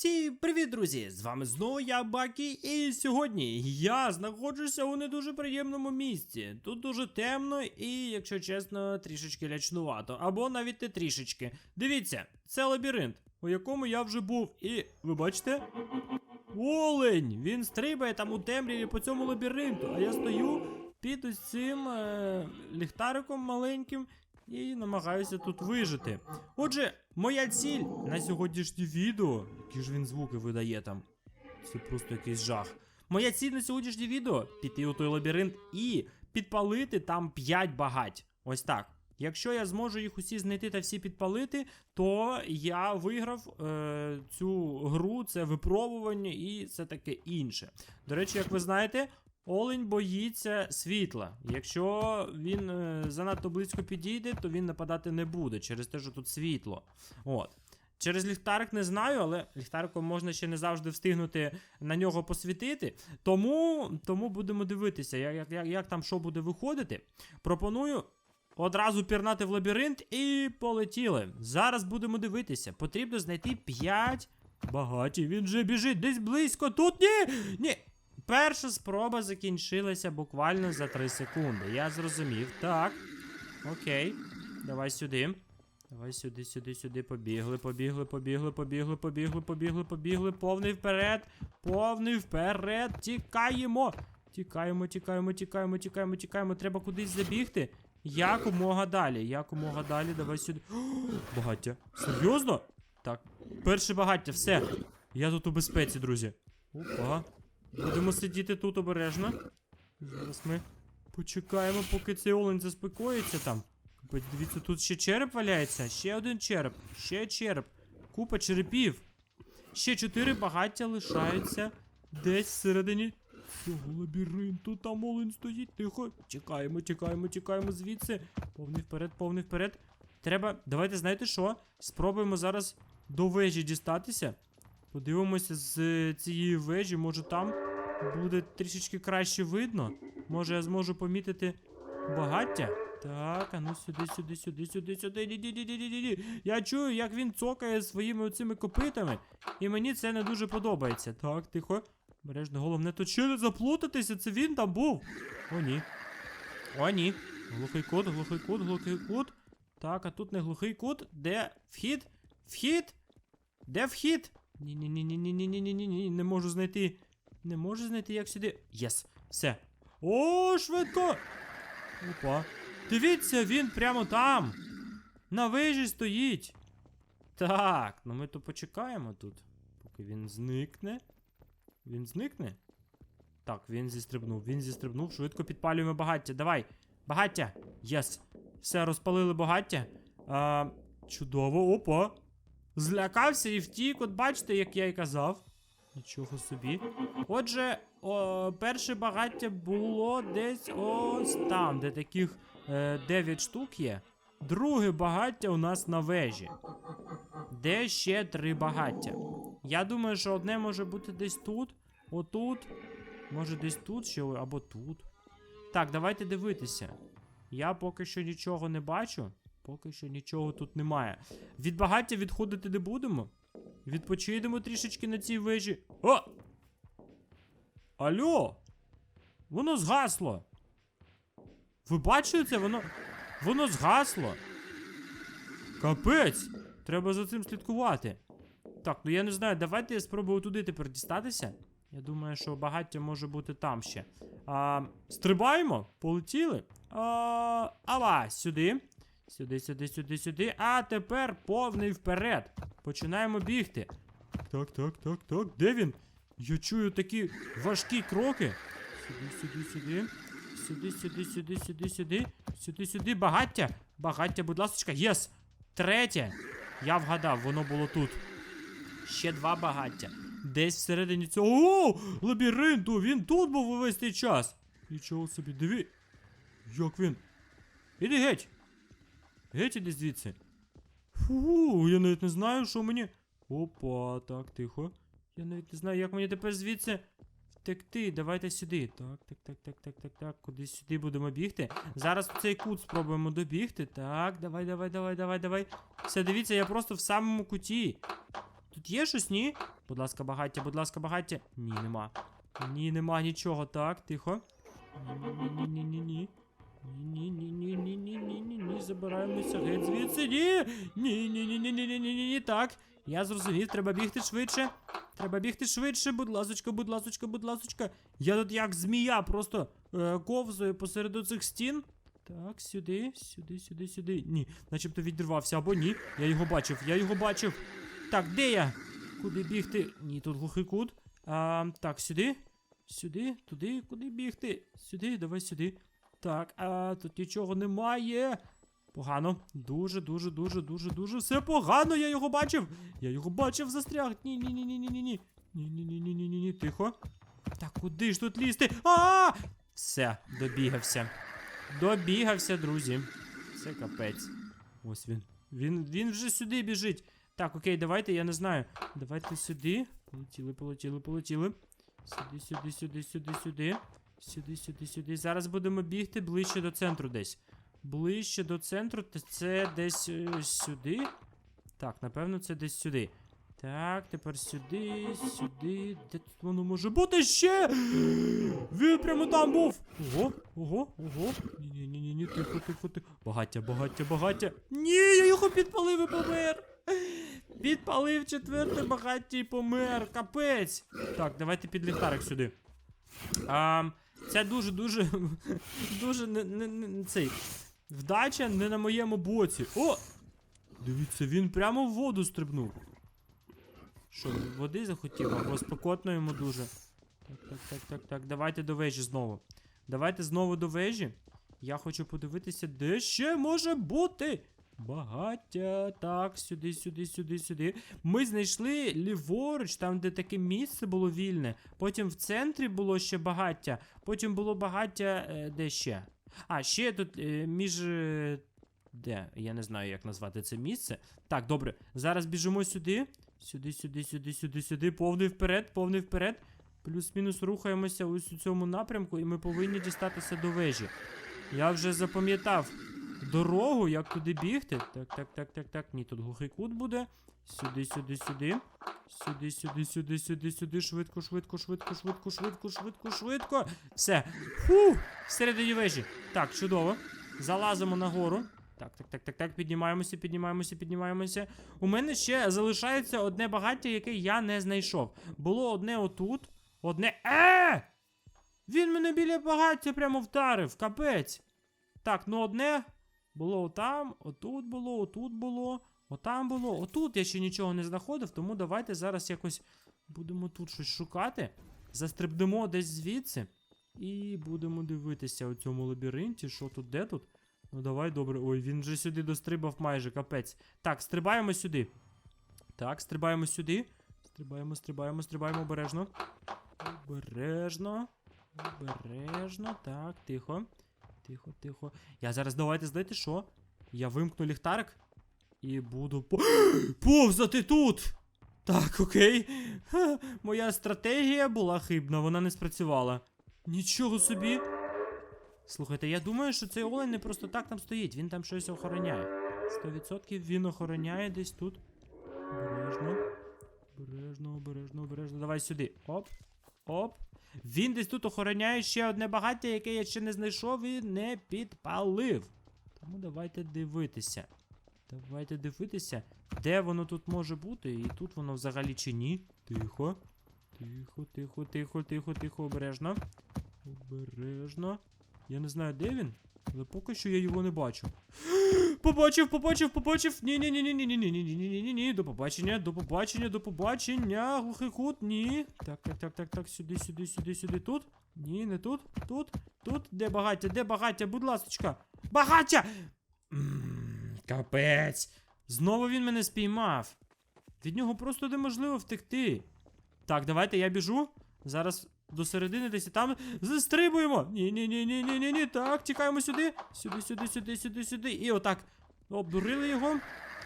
Всім привіт, друзі! З вами знову я Бакі, і сьогодні я знаходжуся у не дуже приємному місці. Тут дуже темно і, якщо чесно, трішечки лячнувато. Або навіть не трішечки. Дивіться, це лабіринт, у якому я вже був. І ви бачите? Олень! Він стрибає там у темряві по цьому лабіринту, а я стою під цим е, ліхтариком маленьким і намагаюся тут вижити. Отже, моя ціль на сьогоднішнє відео. Які ж він звуки видає там? Це просто якийсь жах. Моя ціль на сьогоднішнє відео піти у той лабіринт і підпалити там 5 багать. Ось так. Якщо я зможу їх усі знайти та всі підпалити, то я виграв е, цю гру, це випробування і це таке інше. До речі, як ви знаєте, Олень боїться світла. Якщо він е, занадто близько підійде, то він нападати не буде через те, що тут світло. От. Через ліхтарик не знаю, але ліхтариком можна ще не завжди встигнути на нього посвітити. Тому, тому будемо дивитися, як, як, як, там що буде виходити. Пропоную одразу пірнати в лабіринт і полетіли. Зараз будемо дивитися. Потрібно знайти 5 багаті. Він вже біжить десь близько. Тут ні! Ні. Перша спроба закінчилася буквально за 3 секунди. Я зрозумів. Так. Окей. Давай сюди. Давай сюди, сюди, сюди. Побігли, побігли, побігли, побігли, побігли, побігли, побігли. Повний вперед. Повний вперед. Тікаємо. Тікаємо, тікаємо, тікаємо, тікаємо, тікаємо. Треба кудись забігти. Якомога далі. Якомога далі. Давай сюди. Багаття. Серйозно? Так. Перше багаття, все. Я тут у безпеці, друзі. Опа. Будемо сидіти тут обережно. Зараз ми почекаємо, поки цей олень заспокоїться там. Дивіться, тут ще череп валяється. Ще один череп. Ще череп. Купа черепів. Ще чотири багаття лишаються десь всередині цього лабіринту. Там олень стоїть. Тихо. Чекаємо, чекаємо, чекаємо звідси. Повний вперед, повний вперед. Треба. Давайте знаєте що? Спробуємо зараз до вежі дістатися. Подивимося з е, цієї вежі, може там буде трішечки краще видно. Може я зможу помітити багаття. Так, а ну сюди, сюди, сюди, сюди, сюди. Ні, ні, ні, ні, ні. Я чую, як він цокає своїми оцими копитами, і мені це не дуже подобається. Так, тихо. Бережно, головне тут ще не заплутатися, це він там був. О, ні. О, ні. Глухий кут, глухий кут, глухий кут. Так, а тут не глухий кут. Де вхід? Вхід? Де вхід? Ні, ні, ні, ні, ні, ні, ні, ні, ні, ні, не можу знайти. Не можу знайти, як сюди. Єс, все. О, швидко! Опа. Дивіться, він прямо там. На вежі стоїть. Так, ну ми то почекаємо тут, поки він зникне. Він зникне? Так, він зістрибнув, він зістрибнув, швидко підпалюємо багаття. Давай. Багаття. Єс. Все, розпалили багаття. А, чудово, опа. Злякався і втік, от бачите, як я й казав. Нічого собі. Отже, о, перше багаття було десь ось там, де таких е, 9 штук є. Друге багаття у нас на вежі. Де ще три багаття. Я думаю, що одне може бути десь тут, отут. Може десь тут ще, або тут. Так, давайте дивитися. Я поки що нічого не бачу. Поки що нічого тут немає. Від багаття відходити не будемо. Відпочинемо трішечки на цій вежі. О! Алло! Воно згасло. Ви бачили це? Воно. Воно згасло. Капець! Треба за цим слідкувати. Так, ну я не знаю, давайте я спробую туди тепер дістатися. Я думаю, що багаття може бути там ще. А, Стрибаємо? Полетіли? А, ава, сюди. Сюди, сюди, сюди, сюди. А тепер повний вперед. Починаємо бігти. Так, так, так, так. Де він? Я чую такі важкі кроки. Сюди, сюди, сюди. Сюди, сюди, сюди, сюди, сюди. Сюди, сюди. Багаття. Багаття, будь ласка, єс. Третє. Я вгадав, воно було тут. Ще два багаття. Десь всередині цього. О! Лабіринту! Він тут був увесь цей час. Нічого собі, диви. Як він? Іди геть. Геть іди звідси. Фу, я навіть не знаю, що мені. Опа, так, тихо. Я навіть не знаю, як мені тепер звідси втекти. Давайте сюди. Так, так, так, так, так, так, так. Кудись сюди будемо бігти. Зараз в цей кут спробуємо добігти. Так, давай, давай, давай, давай, давай. Все, дивіться, я просто в самому куті. Тут є щось, ні? Будь ласка, багаття, будь ласка, багаття. Ні, нема. Ні, нема нічого. Так, тихо. Ні-ні-ні-ні-ні-ні. Ні-ні-ні-ні-ні-ні-ні-ні. Забираємося геть звідси. Ні. Ні-ні-ні-ні-ні-ні-ні. Так. Я зрозумів, треба бігти швидше. Треба бігти швидше, будь ласочка, будь ласочка, будь ласочка. Я тут як змія, просто е, ковзаю посеред цих стін. Так, сюди, сюди, сюди, сюди. Ні, начебто відірвався, або ні. Я його бачив, я його бачив. Так, де я? Куди бігти? Ні, тут глухий кут. А, так, сюди. Сюди, туди, куди бігти? Сюди, давай сюди. Так, а тут нічого немає. Погано. Дуже, дуже, дуже, дуже, дуже. Все погано, я його бачив. Я його бачив, застряг. Ні, ні, ні, ні, ні, ні, ні. Ні, ні, ні, ні, ні, ні, ні. Тихо. Так, куди ж тут лізти? А! Все, добігався. Добігався, друзі. Це капець. Ось він. Він, він вже сюди біжить. Так, окей, давайте, я не знаю. Давайте сюди. Полетіли, полетіли, полетіли. Сюди, сюди, сюди, сюди, сюди. Сюди, сюди, сюди. Зараз будемо бігти ближче до центру десь. Ближче до центру, це десь е, сюди. Так, напевно, це десь сюди. Так, тепер сюди, сюди. Де тут воно може бути ще? Він прямо там був. Ого, ого, ого. Ні, ні, тихо, тихо, тихо. Багаття, багаття, багаття. Ні, я його підпалив і помер. Підпалив четверте багаття і помер. Капець. Так, давайте під ліхтарик сюди. А, це дуже, дуже, дуже не, не, не, цей. Вдача не на моєму боці. О! Дивіться, він прямо в воду стрибнув. Що, води захотів, або спекотно йому дуже. Так, так, так, так, так. Давайте до вежі знову. Давайте знову до вежі. Я хочу подивитися, де ще може бути. Багаття. Так, сюди, сюди, сюди, сюди. Ми знайшли ліворуч, там, де таке місце було вільне. Потім в центрі було ще багаття. Потім було багаття е, де ще. А, ще тут е, між. е, Де? Я не знаю, як назвати це місце. Так, добре. Зараз біжимо сюди. Сюди, сюди, сюди, сюди, сюди. Повний вперед, повний вперед. Плюс-мінус рухаємося ось у цьому напрямку, і ми повинні дістатися до вежі. Я вже запам'ятав дорогу, як туди бігти. Так, так, так, так, так. Ні, тут глухий кут буде. Сюди, сюди, сюди. Сюди, сюди, сюди, сюди, сюди. Швидко, швидко, швидко, швидко, швидко, швидко, швидко. Все. Фу! Всередині вежі. Так, чудово. Залазимо нагору. Так, так, так, так, так. Піднімаємося, піднімаємося, піднімаємося. У мене ще залишається одне багаття, яке я не знайшов. Було одне отут, одне. Е! Він мене біля багаття прямо вдарив, капець. Так, ну одне було отам, отут було, отут було, отам було, отут я ще нічого не знаходив, тому давайте зараз якось будемо тут щось шукати. Застрибнемо десь звідси. І будемо дивитися у цьому лабіринті, що тут, де тут. Ну давай, добре. Ой, він вже сюди дострибав майже, капець. Так, стрибаємо сюди. Так, стрибаємо сюди. Стрибаємо, стрибаємо, стрибаємо обережно. Обережно. Обережно. Так, тихо. Тихо, тихо. Я зараз давайте знаєте що? Я вимкну ліхтарик і буду по... повзати тут. Так, окей. Ха, моя стратегія була хибна, вона не спрацювала. Нічого собі. Слухайте, я думаю, що цей олень не просто так там стоїть, він там щось охороняє. 100% він охороняє десь тут. Обережно. Обережно, обережно, обережно. Давай сюди. Оп. Оп. Він десь тут охороняє ще одне багаття, яке я ще не знайшов і не підпалив. Тому давайте дивитися. Давайте дивитися, де воно тут може бути, і тут воно взагалі чи ні. Тихо. Тихо, тихо, тихо, тихо, тихо, обережно. Обережно. Я не знаю, де він, але поки що я його не бачу. Побачив, побачив, побачив. Ні, ні, ні, ні, ні, ні, ні, ні, ні, ні, ні, ні. До побачення, до побачення, до побачення. Глухий кут, ні. Так, так, так, так, так, сюди, сюди, сюди, сюди. Тут. Ні, не тут. Тут, тут. Де багаття, де багаття, будь ласочка. Багаття! Капець. Знову він мене спіймав. Від нього просто неможливо втекти. Так, давайте я біжу. Зараз до середини десь і там застрибуємо. Ні, ні, ні, ні, ні, ні, ні. Так, тікаємо сюди. Сюди, сюди, сюди, сюди, сюди. І отак. Обдурили його.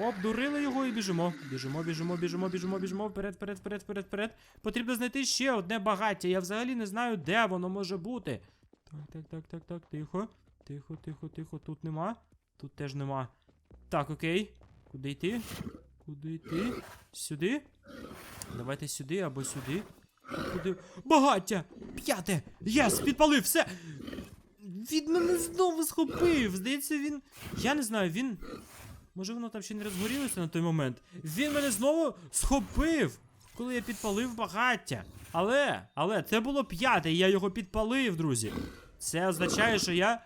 Обдурили його і біжимо. Біжимо, біжимо, біжимо, біжимо, біжимо. Вперед, вперед, вперед, вперед. Потрібно знайти ще одне багаття. Я взагалі не знаю, де воно може бути. Так, так, так, так, так, тихо. Тихо, тихо, тихо. Тут нема. Тут теж нема. Так, окей. Куди йти? Куди йти? Сюди? Давайте сюди або сюди. Куди? Багаття! П'яте! Єс! Підпалив! Все! Він мене знову схопив! Здається, він. Я не знаю, він. Може воно там ще не розгорілося на той момент. Він мене знову схопив, коли я підпалив багаття. Але, але це було п'яте, і я його підпалив, друзі. Це означає, що я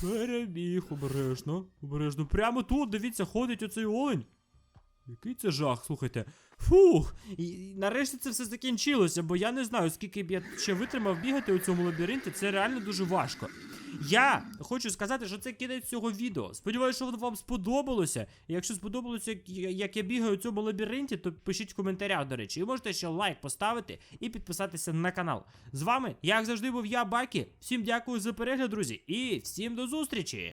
переміг обережно. Обережно. Прямо тут, дивіться, ходить оцей олень. Який це жах, слухайте. Фух! І, нарешті це все закінчилося, бо я не знаю, скільки б я ще витримав бігати у цьому лабіринті. Це реально дуже важко. Я хочу сказати, що це кінець цього відео. Сподіваюся, що воно вам сподобалося. І якщо сподобалося, як, я- бігаю у цьому лабіринті, то пишіть в коментарях, до речі. І можете ще лайк поставити і підписатися на канал. З вами, як завжди, був я, Бакі. Всім дякую за перегляд, друзі, і всім до зустрічі!